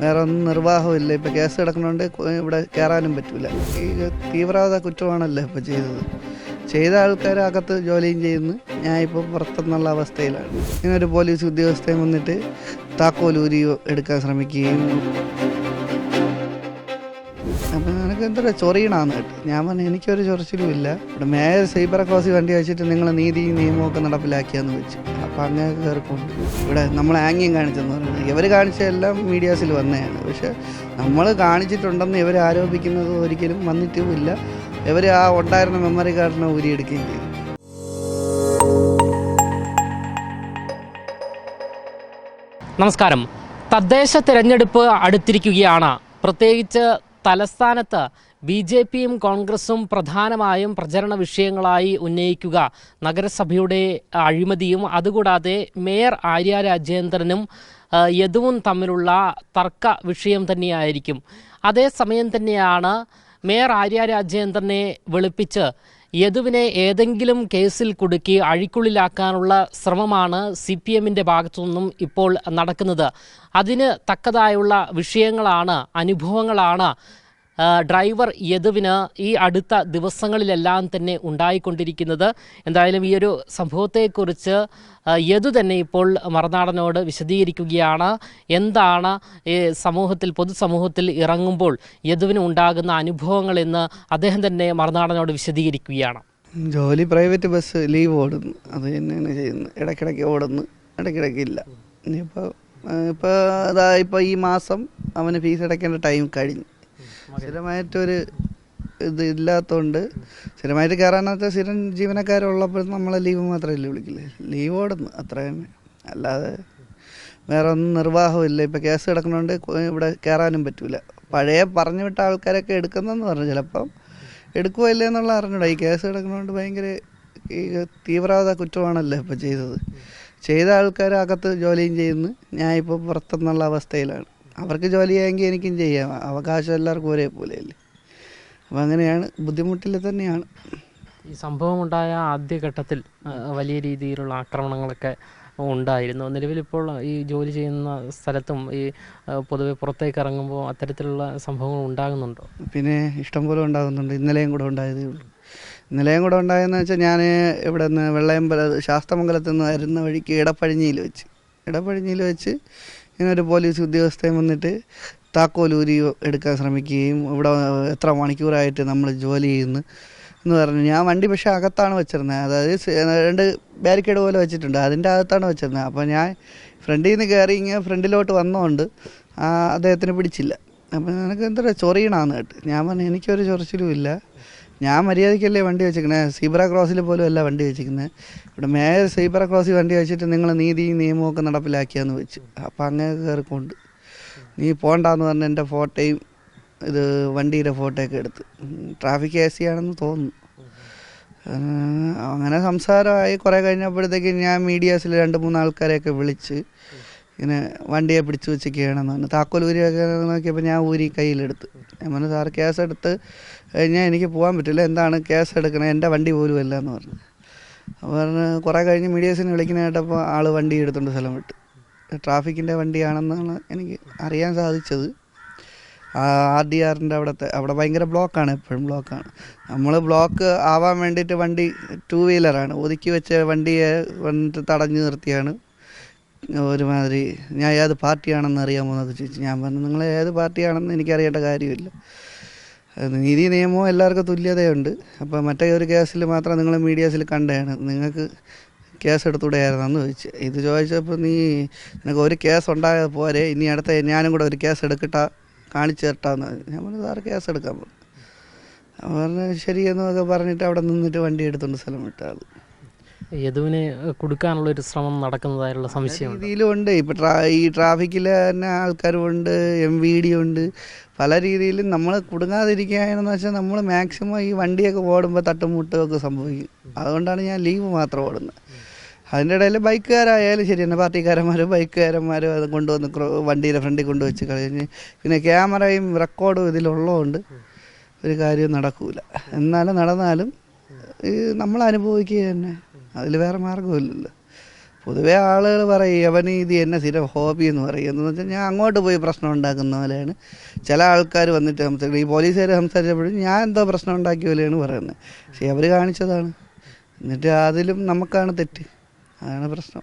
വേറെ ഒന്നും നിർവാഹമില്ല ഇപ്പം കേസ് കിടക്കുന്നതുകൊണ്ട് ഇവിടെ കയറാനും പറ്റില്ല ഈ തീവ്രവാദ കുറ്റമാണല്ലോ ഇപ്പോൾ ചെയ്തത്. ചെയ്ത ആൾക്കാർ അകത്ത് ജോലിയും ചെയ്യുന്നു. ഞാൻ ഇപ്പോൾ പുറത്തുനിന്നുള്ള അവസ്ഥയിലാണ്. ഇങ്ങനെ ഒരു പോലീസ് ഉദ്യോഗസ്ഥയും വന്നിട്ട് താക്കോലൂരി എടുക്കാൻ ശ്രമിക്കുകയും അപ്പം നിനക്ക് എന്താ ചൊറിയണമെന്ന് കേട്ട്. ഞാൻ പറഞ്ഞു എനിക്കൊരു ചൊറിച്ചിലും ഇല്ല ഇവിടെ മേയർ സൈബർ ക്രോസി വണ്ടി വെച്ചിട്ട് നിങ്ങൾ നീതി നിയമമൊക്കെ നടപ്പിലാക്കിയെന്ന് വെച്ചു. അപ്പം അങ്ങനെ കയറിക്കൊണ്ട് ഇവിടെ നമ്മൾ ആംഗ്യം കാണിച്ചെന്ന് പറയുന്നത് ഇവർ കാണിച്ചതെല്ലാം മീഡിയാസിൽ വന്നതാണ്. പക്ഷെ നമ്മൾ കാണിച്ചിട്ടുണ്ടെന്ന് ഇവർ ആരോപിക്കുന്നത് ഒരിക്കലും വന്നിട്ടുമില്ല. ഇവർ ആ ഉണ്ടായിരുന്ന മെമ്മറി കാർഡിനെ ഊരിയെടുക്കുകയും ചെയ്തു. നമസ്കാരം. തദ്ദേശ തിരഞ്ഞെടുപ്പ് അടുത്തിരിക്കുകയാണ്. പ്രത്യേകിച്ച് തലസ്ഥാനത്ത് ബി ജെ പിയും കോൺഗ്രസും പ്രധാനമായും പ്രചരണ വിഷയങ്ങളായി ഉന്നയിക്കുക നഗരസഭയുടെ അഴിമതിയും അതുകൂടാതെ മേയർ ആര്യ രാജേന്ദ്രനും യദുവും തമ്മിലുള്ള തർക്ക വിഷയം തന്നെയായിരിക്കും. അതേസമയം തന്നെയാണ് മേയർ ആര്യ രാജേന്ദ്രനെ വെളുപ്പിച്ച് യദുവിനെ ഏതെങ്കിലും കേസിൽ കുടുക്കി അഴിക്കുള്ളിലാക്കാനുള്ള ശ്രമമാണ് സി പി എമ്മിന്റെ ഭാഗത്തു നിന്നും ഇപ്പോൾ നടക്കുന്നത്. അതിന് തക്കതായുള്ള വിഷയങ്ങളാണ് അനുഭവങ്ങളാണ് ഡ്രൈവർ യദുവിന് ഈ അടുത്ത ദിവസങ്ങളിലെല്ലാം തന്നെ ഉണ്ടായിക്കൊണ്ടിരിക്കുന്നത്. എന്തായാലും ഈ ഒരു സംഭവത്തെക്കുറിച്ച് യദു തന്നെ ഇപ്പോൾ മറുനാടനോട് വിശദീകരിക്കുകയാണ്. എന്താണ് ഈ സമൂഹത്തിൽ പൊതുസമൂഹത്തിൽ ഇറങ്ങുമ്പോൾ യദുവിന് ഉണ്ടാകുന്ന അനുഭവങ്ങൾ എന്ന് അദ്ദേഹം തന്നെ മറുനാടനോട് വിശദീകരിക്കുകയാണ്. ജോലി പ്രൈവറ്റ് ബസ് ലീവ് ഓടുന്നു അത് തന്നെയാണ് ചെയ്യുന്നത്. ഇടയ്ക്കിടയ്ക്ക് ഓടുന്നു. ഇടയ്ക്കിടയ്ക്ക് ഇല്ല. ഇനിയിപ്പോൾ ഇപ്പോൾ അതാ ഇപ്പോൾ ഈ മാസം അവന് ഫീസ് അടയ്ക്കേണ്ട ടൈം കഴിഞ്ഞു. സ്ഥിരമായിട്ടൊരു ഇത് ഇല്ലാത്തതുകൊണ്ട് സ്ഥിരമായിട്ട് കയറാനകത്ത് സ്ഥിരം ജീവനക്കാരുള്ളപ്പോഴും നമ്മളെ ലീവ് മാത്രമല്ലേ വിളിക്കില്ലേ ലീവ് ഓടുന്നു അത്ര തന്നെ. അല്ലാതെ വേറെ ഒന്നും നിർവാഹമില്ല ഇപ്പം കേസ് കിടക്കണോണ്ട് ഇവിടെ കയറാനും പറ്റില്ല പഴയ പറഞ്ഞു വിട്ട ആൾക്കാരൊക്കെ എടുക്കുന്നെന്ന് പറഞ്ഞു. ചിലപ്പം എടുക്കുമോ ഇല്ലേ എന്നുള്ള അറിഞ്ഞൂടാ. ഈ കേസ് കിടക്കണോണ്ട് ഭയങ്കര ഈ തീവ്രവാദ കുറ്റമാണല്ലോ ഇപ്പോൾ ചെയ്തത്. ചെയ്ത ആൾക്കാർ അകത്ത് ജോലിയും ചെയ്യുന്നു. ഞാൻ ഇപ്പോൾ പുറത്തുനിന്നുള്ള അവസ്ഥയിലാണ്. അവർക്ക് ജോലി ചെയ്യാമെങ്കിൽ എനിക്കും ചെയ്യാം. അവകാശം എല്ലാവർക്കും ഒരേപോലെയല്ലേ അപ്പം അങ്ങനെയാണ് ബുദ്ധിമുട്ടിൽ തന്നെയാണ്. ഈ സംഭവം ഉണ്ടായ ആദ്യഘട്ടത്തിൽ വലിയ രീതിയിലുള്ള ആക്രമണങ്ങളൊക്കെ ഉണ്ടായിരുന്നു. നിലവിലിപ്പോൾ ഈ ജോലി ചെയ്യുന്ന സ്ഥലത്തും ഈ പൊതുവെ പുറത്തേക്ക് ഇറങ്ങുമ്പോൾ അത്തരത്തിലുള്ള സംഭവങ്ങൾ ഉണ്ടാകുന്നുണ്ടോ? പിന്നെ ഇഷ്ടംപോലെ ഉണ്ടാകുന്നുണ്ട്. ഇന്നലെയും കൂടെ ഉണ്ടായതേ ഉള്ളൂ. ഇന്നലെയും കൂടെ ഉണ്ടായെന്ന് വെച്ചാൽ ഞാൻ ഇവിടെ നിന്ന് വെള്ളയമ്പല ശാസ്തമംഗലത്ത് നിന്ന് വരുന്ന വഴിക്ക് ഇടപ്പഴിഞ്ഞിയിൽ വെച്ച്. ഇടപ്പഴിഞ്ഞിയിൽ വെച്ച് ഇങ്ങനെ ഒരു പോലീസ് ഉദ്യോഗസ്ഥൻ വന്നിട്ട് താക്കോലൂരി എടുക്കാൻ ശ്രമിക്കുകയും ഇവിടെ എത്ര മണിക്കൂറായിട്ട് നമ്മൾ ജോലി ചെയ്യുന്നു എന്ന് പറഞ്ഞു. ഞാൻ വണ്ടി പക്ഷേ അകത്താണ് വെച്ചിരുന്നത്. അതായത് രണ്ട് ബാരിക്കേഡ് പോലെ വെച്ചിട്ടുണ്ട്. അതിന്റെ അകത്താണ് വെച്ചിരുന്നത്. അപ്പോൾ ഞാൻ ഫ്രണ്ടിൽ നിന്ന് കയറി ഇങ്ങനെ ഫ്രണ്ടിലോട്ട് വന്നതുകൊണ്ട് അദ്ദേഹത്തിന് പിടിച്ചില്ല. അപ്പം നിനക്ക് എന്താ ചൊറിയണമെന്ന് കേട്ട്. ഞാൻ പറഞ്ഞു എനിക്കൊരു ചൊറിച്ചിലും ഇല്ല. ഞാൻ മര്യാദയ്ക്കല്ലേ വണ്ടി വെച്ചിരിക്കണേ? സീബ്ര ക്രോസിൽ പോലും അല്ല വണ്ടി വെച്ചിരിക്കുന്നത് ഇവിടെ മേയർ സീബ്ര ക്രോസിൽ വണ്ടി വെച്ചിട്ട് നിങ്ങൾ നീതി നിയമമൊക്കെ നടപ്പിലാക്കിയെന്ന് വെച്ച്. അപ്പം അങ്ങനെ കയറിക്കൊണ്ട് നീ പോണ്ടെന്ന് പറഞ്ഞ എന്റെ ഫോട്ടോയും ഇത് വണ്ടിയുടെ ഫോട്ടോയൊക്കെ എടുത്ത്. ട്രാഫിക് എ സി ആണെന്ന് തോന്നുന്നു. അങ്ങനെ സംസാരമായി. കുറേ കഴിഞ്ഞപ്പോഴത്തേക്ക് ഞാൻ മീഡിയാസിൽ രണ്ട് മൂന്ന് ആൾക്കാരെയൊക്കെ വിളിച്ച് ഇങ്ങനെ വണ്ടിയെ പിടിച്ചു വെച്ചൊക്കെയാണെന്ന് പറഞ്ഞു താക്കോൽ ഊരിയൊക്കെ നോക്കിയപ്പോൾ ഞാൻ ഊരി കയ്യിലെടുത്ത്. ഞാൻ പറഞ്ഞു സാർ കേസ് എടുത്ത് കഴിഞ്ഞാൽ എനിക്ക് പോകാൻ പറ്റില്ല. എന്താണ് കേസ് എടുക്കണേ? എന്റെ വണ്ടി പോലും അല്ല എന്ന് പറഞ്ഞു. അപ്പോൾ പറഞ്ഞ് കുറേ കഴിഞ്ഞ് മീഡിയേഴ്സിനെ വിളിക്കുന്ന കേട്ടപ്പോൾ ആൾ വണ്ടി എടുത്തുകൊണ്ട് സ്ഥലം വിട്ട്. ട്രാഫിക്കിന്റെ വണ്ടിയാണെന്നാണ് എനിക്ക് അറിയാൻ സാധിച്ചത്. ആർ ഡി ആറിന്റെ അവിടുത്തെ അവിടെ ഭയങ്കര ബ്ലോക്കാണ് എപ്പോഴും ബ്ലോക്കാണ്. നമ്മൾ ബ്ലോക്ക് ആവാൻ വേണ്ടിയിട്ട് വണ്ടി ടു വീലറാണ് ഒതുക്കി വെച്ച വണ്ടിയെ വന്നിട്ട് തടഞ്ഞു നിർത്തിയാണ്. ഒരുമാതിരി ഞാൻ ഏത് പാർട്ടിയാണെന്ന് അറിയാമോ എന്നൊക്കെ ചോദിച്ചു ഞാൻ പറഞ്ഞു നിങ്ങൾ ഏത് പാർട്ടിയാണെന്ന് എനിക്കറിയേണ്ട കാര്യമില്ല. നീതി നിയമവും എല്ലാവർക്കും തുല്യതയുണ്ട്. അപ്പോൾ മറ്റേ ഒരു കേസിൽ മാത്രം നിങ്ങൾ മീഡിയാസിൽ കണ്ടതാണ്. നിങ്ങൾക്ക് കേസ് എടുത്തുകൂടെയായിരുന്നെന്ന് ചോദിച്ചു. ഇത് ചോദിച്ചപ്പോൾ നീ നിനക്ക് ഒരു കേസ് ഉണ്ടായത് പോരെ ഇനി അടുത്ത ഞാനും കൂടെ ഒരു കേസ് എടുക്കട്ട കാണിച്ചു തരട്ടാന്ന് ഞാൻ പറഞ്ഞു സാറ് കേസ് എടുക്കാൻ പറഞ്ഞു പറഞ്ഞു ശരിയെന്നൊക്കെ പറഞ്ഞിട്ട് അവിടെ നിന്നിട്ട് വണ്ടി എടുത്തുകൊണ്ട് സ്ഥലം വിട്ട യദുവിനെ കൊടുക്കാനുള്ള ഒരു ശ്രമം നടക്കുന്നതായുള്ള സംശയം രീതിയിലുണ്ട് ഇപ്പം ട്രാ ഈ ട്രാഫിക്കിൽ തന്നെ ആൾക്കാരുമുണ്ട് എം വി ഡി ഉണ്ട്. പല രീതിയിലും നമ്മൾ കുടുങ്ങാതിരിക്കുകയെന്ന് വെച്ചാൽ നമ്മൾ മാക്സിമം ഈ വണ്ടിയൊക്കെ ഓടുമ്പോൾ തട്ടുമുട്ടൊക്കെ സംഭവിക്കും. അതുകൊണ്ടാണ് ഞാൻ ലീവ് മാത്രം ഓടുന്നത്. അതിന്റെ ഇടയിൽ ബൈക്കുകാരായാലും ശരി തന്നെ പാർട്ടിക്കാരന്മാരും ബൈക്കുകാരന്മാരും അത് കൊണ്ടുവന്ന് വണ്ടിയിലെ വണ്ടിയുടെ ഫ്രണ്ടിൽ കൊണ്ടുവച്ച് കഴിഞ്ഞ് പിന്നെ ക്യാമറയും റെക്കോർഡും ഇതിലുള്ളതുകൊണ്ട് ഒരു കാര്യവും നടക്കൂല. എന്നാലും നടന്നാലും നമ്മൾ അനുഭവിക്കുക തന്നെ. അതിൽ വേറെ മാർഗമില്ലല്ലോ പൊതുവെ ആളുകൾ പറയും അവന് ഇത് എന്നെ സ്ഥിരം ഹോബി എന്ന് പറയും. എന്ന് വെച്ചാൽ ഞാൻ അങ്ങോട്ട് പോയി പ്രശ്നം ഉണ്ടാക്കുന്ന പോലെയാണ്. ചില ആൾക്കാർ വന്നിട്ട് സംസാരിക്കും ഈ പോലീസുകാർ സംസാരിച്ചപ്പോഴും ഞാൻ എന്തോ പ്രശ്നം ഉണ്ടാക്കിയ പോലെയാണ് പറയുന്നത്. പക്ഷേ അവർ കാണിച്ചതാണ്. എന്നിട്ട് അതിലും നമുക്കാണ് തെറ്റ്. അതാണ് പ്രശ്നം.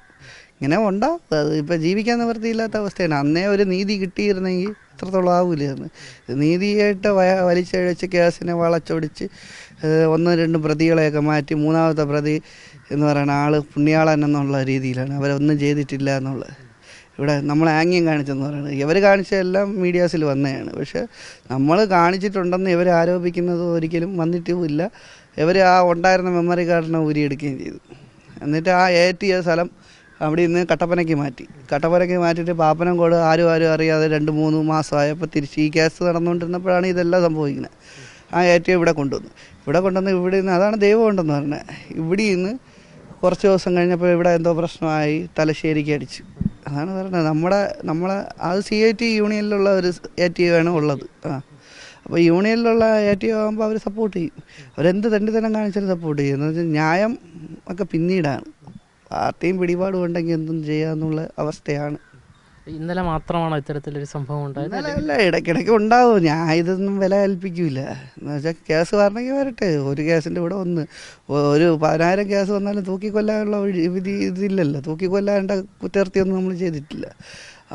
ഇങ്ങനെ ഉണ്ടാവും. ഇപ്പം ജീവിക്കാൻ നിവൃത്തിയില്ലാത്ത അവസ്ഥയാണ്. അന്നേ ഒരു നീതി കിട്ടിയിരുന്നെങ്കിൽ ഇത്രത്തോളം ആവൂലായിരുന്നു. നീതിയായിട്ട് വലിച്ചഴിച്ച് കേസിനെ വളച്ചൊടിച്ച് ഒന്ന് രണ്ട് പ്രതികളെയൊക്കെ മാറ്റി മൂന്നാമത്തെ പ്രതി എന്ന് പറയുന്ന ആൾ പുണ്യാളൻ എന്നുള്ള രീതിയിലാണ്. അവരൊന്നും ചെയ്തിട്ടില്ല എന്നുള്ളത് ഇവിടെ നമ്മൾ ആംഗ്യം കാണിച്ചെന്ന് പറയുന്നത്. ഇവർ കാണിച്ചതെല്ലാം മീഡിയാസിൽ വന്നതാണ്. പക്ഷേ നമ്മൾ കാണിച്ചിട്ടുണ്ടെന്ന് ഇവർ ആരോപിക്കുന്നത് ഒരിക്കലും വന്നിട്ടുമില്ല. ഇവർ ആ ഉണ്ടായിരുന്ന മെമ്മറി കാർഡിനെ ഊരിയെടുക്കുകയും ചെയ്തു. എന്നിട്ട് ആ ഏറ്റിയ സ്ഥലം അവിടെ നിന്ന് കട്ടപ്പനയ്ക്ക് മാറ്റി. കട്ടപ്പനയ്ക്ക് മാറ്റിയിട്ട് പാപ്പനംകോട് ആരും ആരും അറിയാതെ രണ്ട് മൂന്ന് മാസമായപ്പോൾ തിരിച്ച് ഈ കേസ് നടന്നുകൊണ്ടിരുന്നപ്പോഴാണ് ഇതെല്ലാം സംഭവിക്കുന്നത്. ആ ഏറ്റവും ഇവിടെ കൊണ്ടുവന്നു. ഇവിടെ കൊണ്ടുവന്ന് ഇവിടെ നിന്ന് അതാണ് ദൈവം ഉണ്ടെന്ന് പറഞ്ഞത് ഇവിടെ നിന്ന് കുറച്ച് ദിവസം കഴിഞ്ഞപ്പോൾ ഇവിടെ എന്തോ പ്രശ്നമായി തലശ്ശേരിക്ക് അടിച്ചു. അതാണ് പറഞ്ഞത്. നമ്മുടെ നമ്മളെ അത് സി ഐ ടി യൂണിയനിലുള്ള ഒരു എ ടി ആണ് ഉള്ളത്. ആ. അപ്പോൾ യൂണിയനിലുള്ള എ ടി ആകുമ്പോൾ അവർ സപ്പോർട്ട് ചെയ്യും. അവരെന്ത് തണ്ടിത്തരം കാണിച്ചാലും സപ്പോർട്ട് ചെയ്യും. എന്ന് വെച്ചാൽ ന്യായം ഒക്കെ പിന്നീടാണ്. പാർട്ടിയും പിടിപാടും ഉണ്ടെങ്കിൽ എന്തും ചെയ്യാന്നുള്ള അവസ്ഥയാണ്. ഇന്നലെ മാത്രമാണോ ഇത്തരത്തിലൊരു സംഭവം ഉണ്ടായത്? അല്ല ഇടയ്ക്കിടയ്ക്ക് ഉണ്ടാവും. ഞാൻ ഇതൊന്നും വില കൽപ്പിക്കൂല. എന്ന് വെച്ചാൽ കേസ് വരണമെങ്കിൽ വരട്ടെ. ഒരു കേസിന്റെ കൂടെ ഒന്ന്. ഒരു പതിനായിരം കേസ് വന്നാലും തൂക്കിക്കൊല്ലാനുള്ള വിധി ഇതില്ലല്ലോ. തൂക്കിക്കൊല്ലാണ്ട കുറ്റകൃത്യമൊന്നും നമ്മൾ ചെയ്തിട്ടില്ല.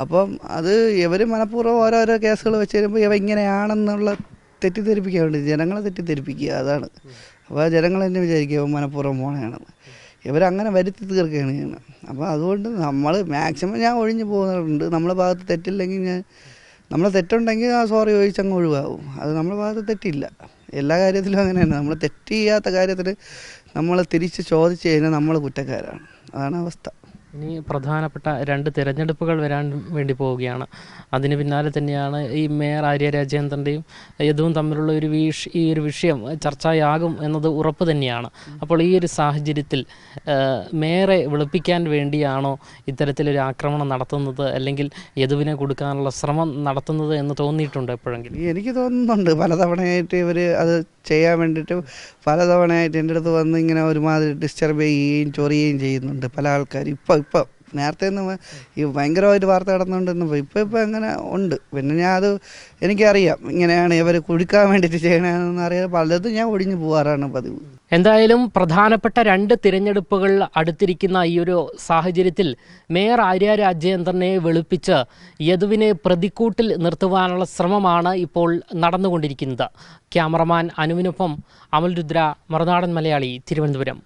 അപ്പം അത് ഇവർ മനഃപൂർവം ഓരോരോ കേസുകൾ വെച്ച് തരുമ്പോൾ ഇവ ഇങ്ങനെയാണെന്നുള്ള തെറ്റിദ്ധരിപ്പിക്കാൻ വേണ്ടി ജനങ്ങളെ തെറ്റിദ്ധരിപ്പിക്കുക അതാണ്. അപ്പോൾ ജനങ്ങൾ തന്നെ വിചാരിക്കുക മനഃപൂർവം പോണെയാണെന്ന് ഇവരങ്ങനെ വരുത്തി തീർക്കുകയാണ് അപ്പോൾ അതുകൊണ്ട് നമ്മൾ മാക്സിമം ഞാൻ ഒഴിഞ്ഞു പോകുന്നുണ്ട്. നമ്മളെ ഭാഗത്ത് തെറ്റില്ലെങ്കിൽ ഞാൻ നമ്മളെ തെറ്റുണ്ടെങ്കിൽ ആ സോറി ചോദിച്ചങ്ങ് ഒഴിവാകും. അത് നമ്മളെ ഭാഗത്ത് തെറ്റില്ല. എല്ലാ കാര്യത്തിലും അങ്ങനെ തന്നെ നമ്മൾ തെറ്റ് ചെയ്യാത്ത കാര്യത്തിൽ നമ്മൾ തിരിച്ച് ചോദിച്ചു കഴിഞ്ഞാൽ നമ്മൾ കുറ്റക്കാരാണ്. അതാണ് അവസ്ഥ. ഇനി പ്രധാനപ്പെട്ട രണ്ട് തിരഞ്ഞെടുപ്പുകൾ വരാൻ വേണ്ടി പോവുകയാണ്. അതിന് പിന്നാലെ തന്നെയാണ് ഈ മേയർ ആര്യ രാജേന്ദ്രന്റെയും യദുവും തമ്മിലുള്ള ഒരു വീഷ് ഈ ഒരു വിഷയം ചർച്ചയാകും എന്നത് ഉറപ്പ് തന്നെയാണ്. അപ്പോൾ ഈ ഒരു സാഹചര്യത്തിൽ മേയറെ വിളിപ്പിക്കാൻ വേണ്ടിയാണോ ഇത്തരത്തിലൊരു ആക്രമണം നടത്തുന്നത്? അല്ലെങ്കിൽ യദുവിനെ കൊടുക്കാനുള്ള ശ്രമം നടത്തുന്നത് എന്ന് തോന്നിയിട്ടുണ്ട് എപ്പോഴെങ്കിലും? എനിക്ക് തോന്നുന്നുണ്ട്. പലതവണയായിട്ട് ഇവർ അത് ചെയ്യാൻ വേണ്ടിയിട്ട് പലതവണയായിട്ട് എന്റെ അടുത്ത് വന്ന് ഇങ്ങനെ ഒരുമാതിരി ഡിസ്റ്റർബ് ചെയ്യുകയും ചൊറിയുകയും ചെയ്യുന്നുണ്ട് പല ആൾക്കാരും. ഇപ്പം ഇപ്പം നേരത്തെ ഒന്നും ഈ ഭയങ്കരമായിട്ട് വാർത്ത കടന്നുകൊണ്ടിരുന്നപ്പോൾ ഇപ്പം ഇപ്പം അങ്ങനെ ഉണ്ട്. പിന്നെ ഞാൻ അത് എനിക്കറിയാം. ഇങ്ങനെയാണ് ഇവർ കുഴിക്കാൻ വേണ്ടിയിട്ട് ചെയ്യണമെന്ന് അറിയാം പലതും ഞാൻ ഒഴിഞ്ഞു പോകാറാണ് പതിവ്. എന്തായാലും പ്രധാനപ്പെട്ട രണ്ട് തിരഞ്ഞെടുപ്പുകൾ അടുത്തിരിക്കുന്ന ഈ ഒരു സാഹചര്യത്തിൽ മേയർ ആര്യ രാജേന്ദ്രനെ വെളുപ്പിച്ച് യദുവിനെ പ്രതിക്കൂട്ടിൽ നിർത്തുവാനുള്ള ശ്രമമാണ് ഇപ്പോൾ നടന്നുകൊണ്ടിരിക്കുന്നത്. ക്യാമറമാൻ അനുവിനൊപ്പം അമൽ രുദ്ര മറുനാടൻ മലയാളി തിരുവനന്തപുരം.